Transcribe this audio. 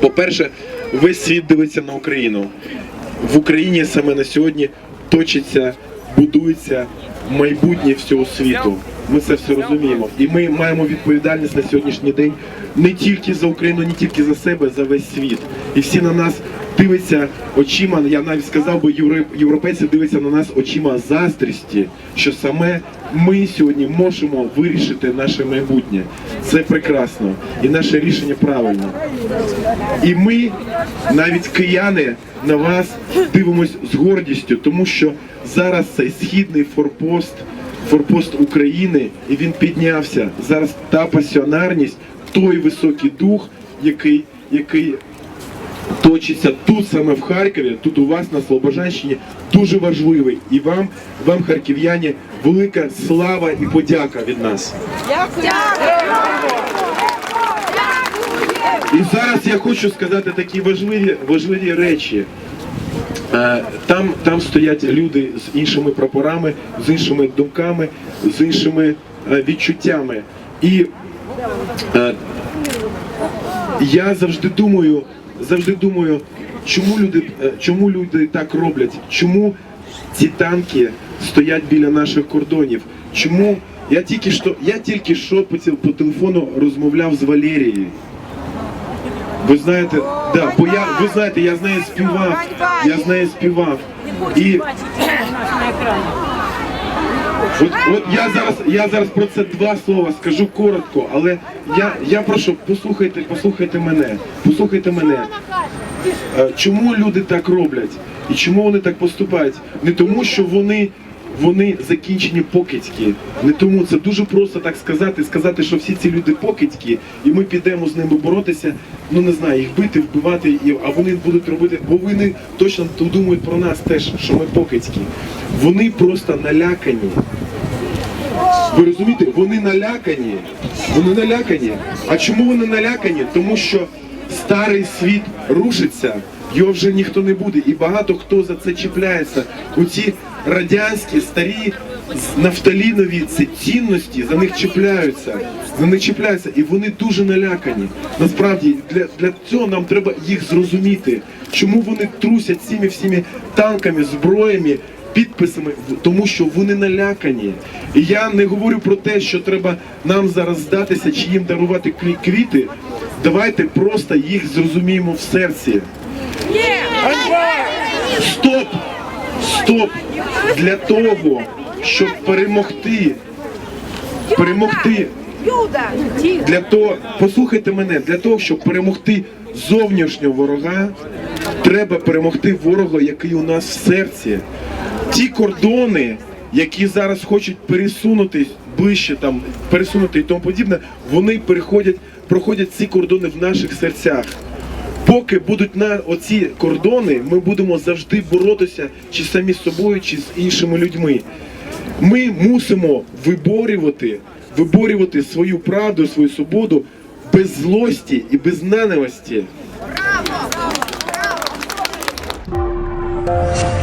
По-перше, весь світ дивиться на Україну. В Україні саме на сьогодні точиться, будується майбутнє всього світу. Ми це все розуміємо. І ми маємо відповідальність на сьогоднішній день не тільки за Україну, не тільки за себе, за весь світ. І всі на нас дивляться очима. Я навіть сказав би, європейці дивляться на нас очима заздрісті, що саме ми сьогодні можемо вирішити наше майбутнє. Це прекрасно, і наше рішення правильне. І ми, навіть кияни, на вас дивимось з гордістю, тому що зараз цей східний форпост, форпост України, і він піднявся. Зараз та пасіонарність, той високий дух, який, який точиться тут саме в Харкові, тут у вас на Слобожанщині, дуже важливий. І вам, вам, харків'яні, велика слава і подяка від нас. І зараз я хочу сказати такі важливі, важливі речі. Е, Там, там стоять люди з іншими прапорами, з іншими думками, з іншими е, відчуттями. І е, я завжди думаю, завжди думаю, чому люди, чому люди так роблять? Чому ці танки стоять біля наших кордонів? Чому я тільки що, я тільки що по телефону розмовляв з Валерією. Ви знаєте, да, бо я, ви знаєте, я з нею співав, я з нею співав. І от, от я зараз, я зараз про це два слова скажу коротко, але я, я прошу, послухайте, послухайте мене, послухайте мене. Е, Чому люди так роблять? І чому вони так поступають? Не тому, що вони, вони закінчені покидьки. Не тому це дуже просто так сказати, сказати, що всі ці люди покидьки, і ми підемо з ними боротися. Ну не знаю, їх бити, вбивати, а вони будуть робити, бо вони точно думають про нас теж, що ми покидьки. Вони просто налякані. Ви розумієте, вони налякані. Вони налякані. А чому вони налякані? Тому що старий світ рушиться, його вже ніхто не буде. І багато хто за це чіпляється. У ці радянські, старі, нафталінові ці цінності за них чіпляються. За них чіпляються, і вони дуже налякані. Насправді для, для цього нам треба їх зрозуміти. Чому вони трусять цими всіми танками, зброями, підписами, в- тому що вони налякані. І я не говорю про те, що треба нам зараз здатися чи їм дарувати кві- квіти. Давайте просто їх зрозуміємо в серці. Стоп! Стоп! Для того, щоб перемогти, перемогти для того, послухайте мене, для того, щоб перемогти зовнішнього ворога, треба перемогти ворога, який у нас в серці. Ті кордони, які зараз хочуть пересунутись ближче, там пересунути і тому подібне, вони переходять, проходять ці кордони в наших серцях. Поки будуть на оці кордони, ми будемо завжди боротися чи самі з собою, чи з іншими людьми. Ми мусимо виборювати, виборювати свою правду, свою свободу без злості і без ненависті. Браво! Браво!